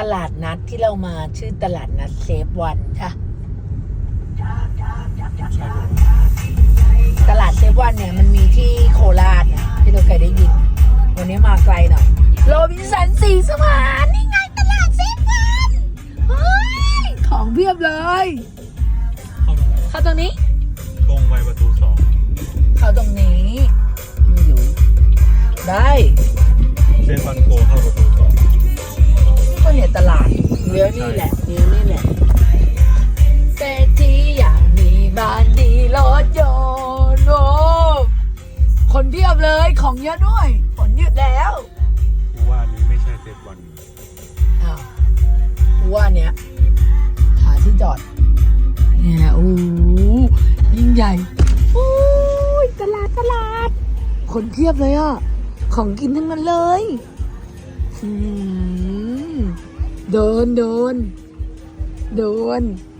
ตลาดนัดที่เรามาชื่อตลาดนัดเซฟวันค่ะใช่เลยตลาดเซฟวันเนี่ยมันมีที่โคราชนะที่เราเคยได้ยิน วันนี้มาไกลหน่อยโรบินสันสีสมานนี่ไงตลาดเซฟวันเฮ้ยของเพียบเลยเข้าตรงไหนวะเข้าตรงนี้ตรงไปประตูสองเข้าตรงนี้ไม่รู้ได้เซนฟันโกเข้าประตู นี่แหละเลี้ยวนี่แหละเศรษฐีอย่างมีบ้านดีรถยนต์โอ้คนเพียบเลยของเยอะด้วยฝนหยุดแล้วกูว่าอันนี้ไม่ใช่เซฟวันอ้าวกูว่าเนี้ยหาที่จอดเนี่ยโอ้โหยิ่งใหญ่โอ้ยตลาดตลาด คนเพียบเลยอะ ของกินทั้งนั้นเลย เดินเดินเดิน